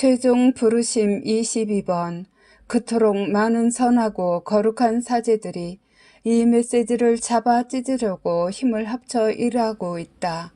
최종 부르심 22번 그토록 많은 선하고 거룩한 사제들이 이 메시지를 잡아 찢으려고 힘을 합쳐 일하고 있다.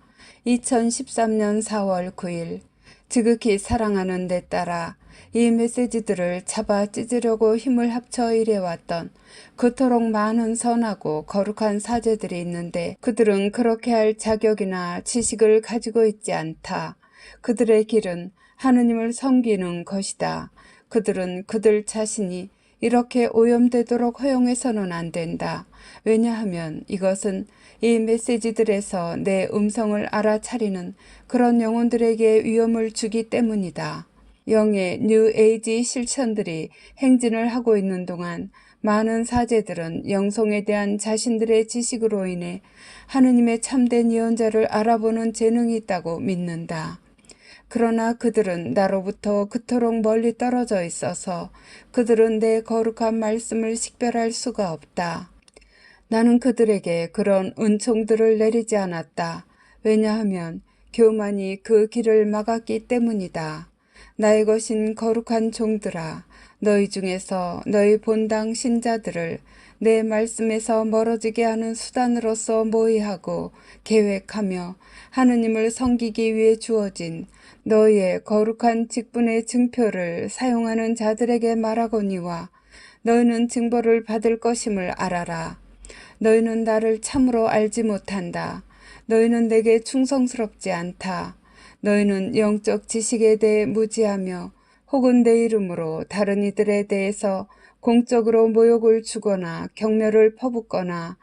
2013년 4월 9일 지극히 사랑하는 데 따라 이 메시지들을 잡아 찢으려고 힘을 합쳐 일해왔던 그토록 많은 선하고 거룩한 사제들이 있는데 그들은 그렇게 할 자격이나 지식을 가지고 있지 않다. 그들의 길은 하느님을 섬기는 것이다. 그들은 그들 자신이 이렇게 오염되도록 허용해서는 안 된다. 왜냐하면 이것은 이 메시지들에서 내 음성을 알아차리는 그런 영혼들에게 위험을 주기 때문이다. 영의 뉴 에이지 실천들이 행진을 하고 있는 동안 많은 사제들은 영성에 대한 자신들의 지식으로 인해 하느님의 참된 예언자를 알아보는 재능이 있다고 믿는다. 그러나 그들은 나로부터 그토록 멀리 떨어져 있어서 그들은 내 거룩한 말씀을 식별할 수가 없다. 나는 그들에게 그런 은총들을 내리지 않았다. 왜냐하면 교만이 그 길을 막았기 때문이다. 나의 것인 거룩한 종들아, 너희 중에서 너희 본당 신자들을 내 말씀에서 멀어지게 하는 수단으로서 모의하고 계획하며 하느님을 섬기기 위해 주어진 너희의 거룩한 직분의 증표를 사용하는 자들에게 말하거니와 너희는 징벌을 받을 것임을 알아라. 너희는 나를 참으로 알지 못한다. 너희는 내게 충성스럽지 않다. 너희는 영적 지식에 대해 무지하며 혹은 내 이름으로 다른 이들에 대해서 공적으로 모욕을 주거나 경멸을 퍼붓거나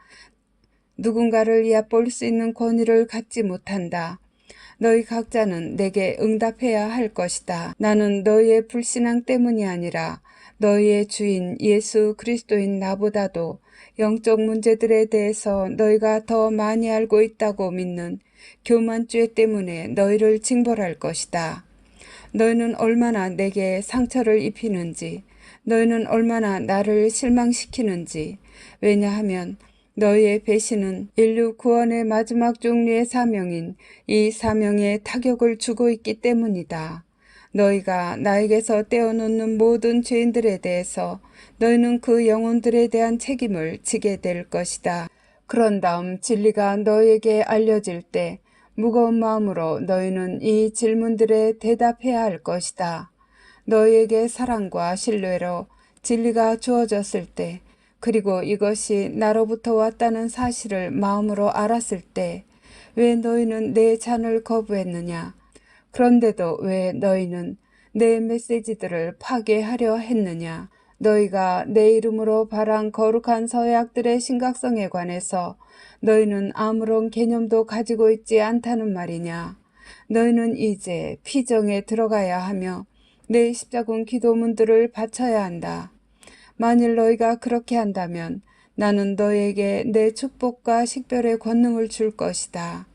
누군가를 얕볼 수 있는 권위를 갖지 못한다. 너희 각자는 내게 응답해야 할 것이다. 나는 너희의 불신앙 때문이 아니라 너희의 주인 예수 그리스도인 나보다도 영적 문제들에 대해서 너희가 더 많이 알고 있다고 믿는 교만죄 때문에 너희를 징벌할 것이다. 너희는 얼마나 내게 상처를 입히는지, 너희는 얼마나 나를 실망시키는지, 왜냐하면 너희의 배신은 인류 구원의 마지막 종류의 사명인 이 사명에 타격을 주고 있기 때문이다. 너희가 나에게서 떼어놓는 모든 죄인들에 대해서 너희는 그 영혼들에 대한 책임을 지게 될 것이다. 그런 다음 진리가 너희에게 알려질 때 무거운 마음으로 너희는 이 질문들에 대답해야 할 것이다. 너희에게 사랑과 신뢰로 진리가 주어졌을 때 그리고 이것이 나로부터 왔다는 사실을 마음으로 알았을 때 왜 너희는 내 잔을 거부했느냐? 그런데도 왜 너희는 내 메시지들을 파괴하려 했느냐? 너희가 내 이름으로 발한 거룩한 서약들의 심각성에 관해서 너희는 아무런 개념도 가지고 있지 않다는 말이냐? 너희는 이제 피정에 들어가야 하며 내 십자군 기도문들을 바쳐야 한다. 만일 너희가 그렇게 한다면 나는 너에게 내 축복과 식별의 권능을 줄 것이다.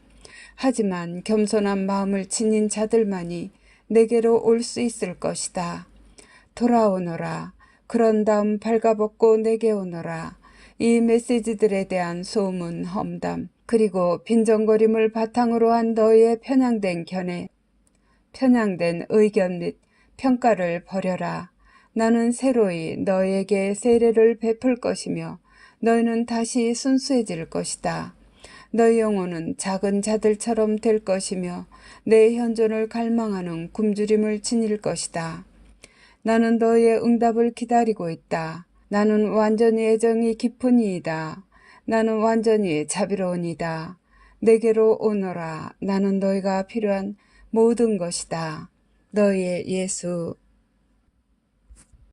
하지만 겸손한 마음을 지닌 자들만이 내게로 올 수 있을 것이다. 돌아오너라. 그런 다음 발가벗고 내게 오너라. 이 메시지들에 대한 소문, 험담, 그리고 빈정거림을 바탕으로 한 너희의 편향된 견해, 편향된 의견 및 평가를 버려라. 나는 새로이 너희에게 세례를 베풀 것이며 너희는 다시 순수해질 것이다. 너희 영혼은 작은 자들처럼 될 것이며 내 현존을 갈망하는 굶주림을 지닐 것이다. 나는 너희의 응답을 기다리고 있다. 나는 완전히 애정이 깊은 이이다. 나는 완전히 자비로운 이다. 내게로 오너라. 나는 너희가 필요한 모든 것이다. 너희의 예수